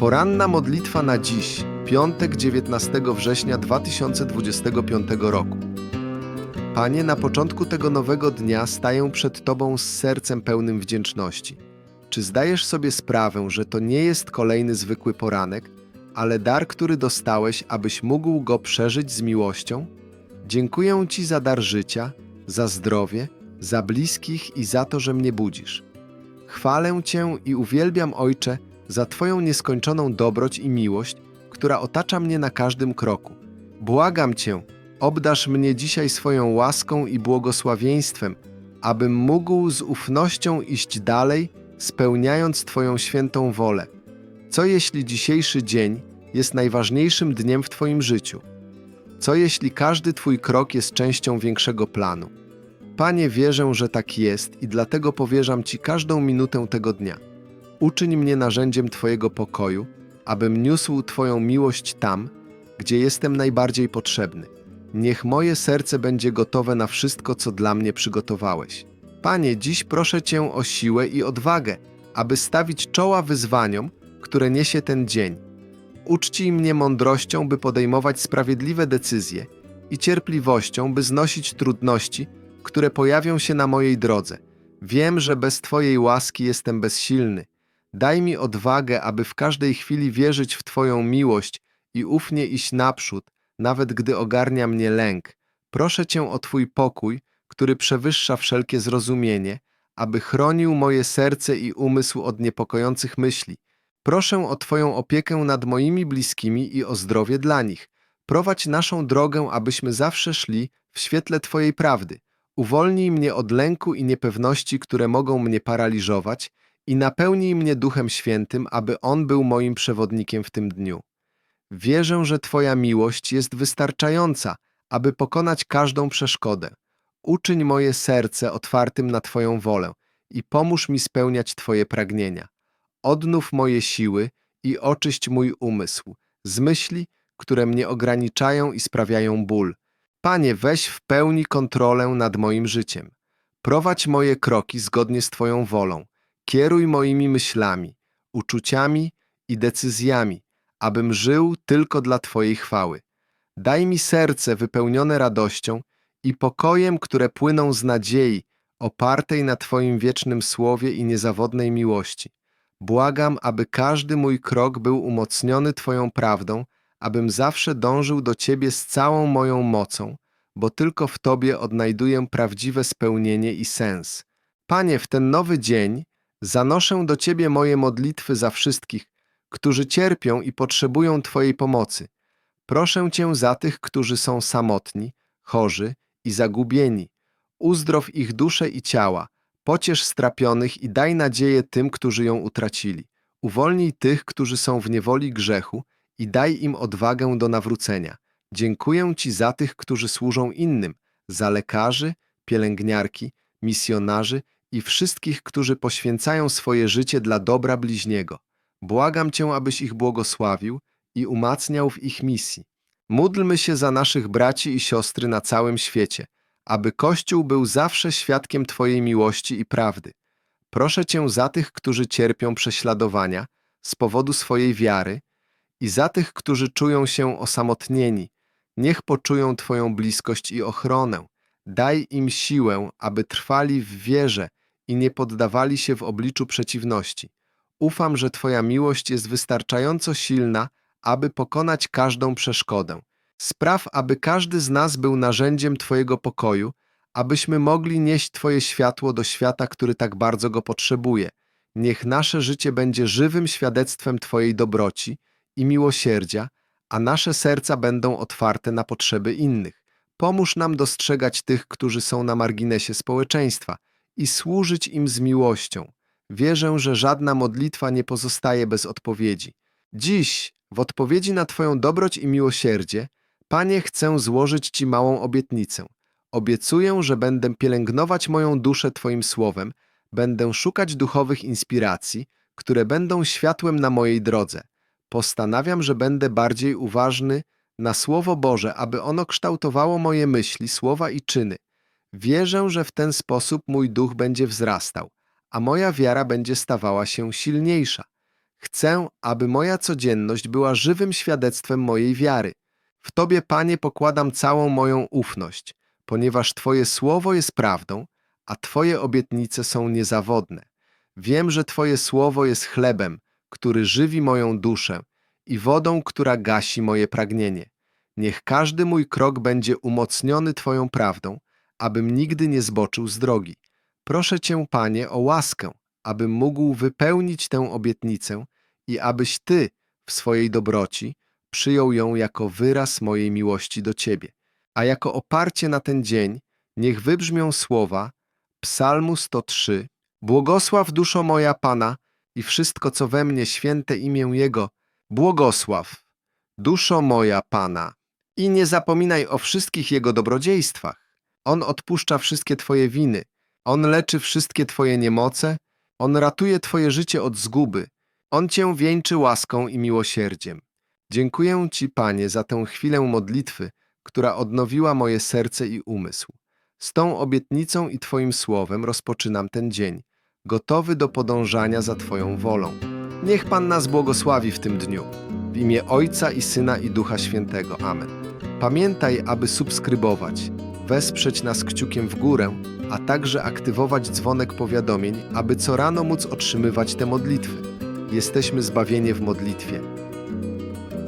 Poranna modlitwa na dziś, piątek 19 września 2025 roku. Panie, na początku tego nowego dnia staję przed Tobą z sercem pełnym wdzięczności. Czy zdajesz sobie sprawę, że to nie jest kolejny zwykły poranek, ale dar, który dostałeś, abyś mógł go przeżyć z miłością? Dziękuję Ci za dar życia, za zdrowie, za bliskich i za to, że mnie budzisz. Chwalę Cię i uwielbiam, Ojcze, za Twoją nieskończoną dobroć i miłość, która otacza mnie na każdym kroku. Błagam Cię, obdasz mnie dzisiaj swoją łaską i błogosławieństwem, abym mógł z ufnością iść dalej, spełniając Twoją świętą wolę. Co jeśli dzisiejszy dzień jest najważniejszym dniem w Twoim życiu? Co jeśli każdy Twój krok jest częścią większego planu? Panie, wierzę, że tak jest i dlatego powierzam Ci każdą minutę tego dnia. Uczyń mnie narzędziem Twojego pokoju, abym niósł Twoją miłość tam, gdzie jestem najbardziej potrzebny. Niech moje serce będzie gotowe na wszystko, co dla mnie przygotowałeś. Panie, dziś proszę Cię o siłę i odwagę, aby stawić czoła wyzwaniom, które niesie ten dzień. Uczcij mnie mądrością, by podejmować sprawiedliwe decyzje i cierpliwością, by znosić trudności, które pojawią się na mojej drodze. Wiem, że bez Twojej łaski jestem bezsilny. Daj mi odwagę, aby w każdej chwili wierzyć w Twoją miłość i ufnie iść naprzód, nawet gdy ogarnia mnie lęk. Proszę Cię o Twój pokój, który przewyższa wszelkie zrozumienie, aby chronił moje serce i umysł od niepokojących myśli. Proszę o Twoją opiekę nad moimi bliskimi i o zdrowie dla nich. Prowadź naszą drogę, abyśmy zawsze szli w świetle Twojej prawdy. Uwolnij mnie od lęku i niepewności, które mogą mnie paraliżować, i napełnij mnie Duchem Świętym, aby On był moim przewodnikiem w tym dniu. Wierzę, że Twoja miłość jest wystarczająca, aby pokonać każdą przeszkodę. Uczyń moje serce otwartym na Twoją wolę i pomóż mi spełniać Twoje pragnienia. Odnów moje siły i oczyść mój umysł z myśli, które mnie ograniczają i sprawiają ból. Panie, weź w pełni kontrolę nad moim życiem. Prowadź moje kroki zgodnie z Twoją wolą. Kieruj moimi myślami, uczuciami i decyzjami, abym żył tylko dla Twojej chwały. Daj mi serce wypełnione radością i pokojem, które płyną z nadziei, opartej na Twoim wiecznym słowie i niezawodnej miłości. Błagam, aby każdy mój krok był umocniony Twoją prawdą, abym zawsze dążył do Ciebie z całą moją mocą, bo tylko w Tobie odnajduję prawdziwe spełnienie i sens. Panie, w ten nowy dzień zanoszę do Ciebie moje modlitwy za wszystkich, którzy cierpią i potrzebują Twojej pomocy. Proszę Cię za tych, którzy są samotni, chorzy i zagubieni. Uzdrow ich dusze i ciała, pociesz strapionych i daj nadzieję tym, którzy ją utracili. Uwolnij tych, którzy są w niewoli grzechu i daj im odwagę do nawrócenia. Dziękuję Ci za tych, którzy służą innym, za lekarzy, pielęgniarki, misjonarzy i wszystkich, którzy poświęcają swoje życie dla dobra bliźniego. Błagam Cię, abyś ich błogosławił i umacniał w ich misji. Módlmy się za naszych braci i siostry na całym świecie, aby Kościół był zawsze świadkiem Twojej miłości i prawdy. Proszę Cię za tych, którzy cierpią prześladowania z powodu swojej wiary i za tych, którzy czują się osamotnieni. Niech poczują Twoją bliskość i ochronę. Daj im siłę, aby trwali w wierze i nie poddawali się w obliczu przeciwności. Ufam, że Twoja miłość jest wystarczająco silna, aby pokonać każdą przeszkodę. Spraw, aby każdy z nas był narzędziem Twojego pokoju, abyśmy mogli nieść Twoje światło do świata, który tak bardzo go potrzebuje. Niech nasze życie będzie żywym świadectwem Twojej dobroci i miłosierdzia, a nasze serca będą otwarte na potrzeby innych. Pomóż nam dostrzegać tych, którzy są na marginesie społeczeństwa i służyć im z miłością. Wierzę, że żadna modlitwa nie pozostaje bez odpowiedzi. Dziś, w odpowiedzi na Twoją dobroć i miłosierdzie, Panie, chcę złożyć Ci małą obietnicę. Obiecuję, że będę pielęgnować moją duszę Twoim słowem, będę szukać duchowych inspiracji, które będą światłem na mojej drodze. Postanawiam, że będę bardziej uważny na Słowo Boże, aby ono kształtowało moje myśli, słowa i czyny. Wierzę, że w ten sposób mój duch będzie wzrastał, a moja wiara będzie stawała się silniejsza. Chcę, aby moja codzienność była żywym świadectwem mojej wiary. W Tobie, Panie, pokładam całą moją ufność, ponieważ Twoje słowo jest prawdą, a Twoje obietnice są niezawodne. Wiem, że Twoje słowo jest chlebem, który żywi moją duszę i wodą, która gasi moje pragnienie. Niech każdy mój krok będzie umocniony Twoją prawdą, abym nigdy nie zboczył z drogi. Proszę Cię, Panie, o łaskę, abym mógł wypełnić tę obietnicę i abyś Ty w swojej dobroci przyjął ją jako wyraz mojej miłości do Ciebie. A jako oparcie na ten dzień niech wybrzmią słowa Psalmu 103 Błogosław duszo moja Pana i wszystko, co we mnie święte imię Jego, błogosław, duszo moja Pana. I nie zapominaj o wszystkich Jego dobrodziejstwach. On odpuszcza wszystkie Twoje winy, On leczy wszystkie Twoje niemoce, On ratuje Twoje życie od zguby, On Cię wieńczy łaską i miłosierdziem. Dziękuję Ci, Panie, za tę chwilę modlitwy, która odnowiła moje serce i umysł. Z tą obietnicą i Twoim słowem rozpoczynam ten dzień, gotowy do podążania za Twoją wolą. Niech Pan nas błogosławi w tym dniu. W imię Ojca i Syna i Ducha Świętego. Amen. Pamiętaj, aby subskrybować, wesprzeć nas kciukiem w górę, a także aktywować dzwonek powiadomień, aby co rano móc otrzymywać te modlitwy. Jesteśmy zbawieni w modlitwie.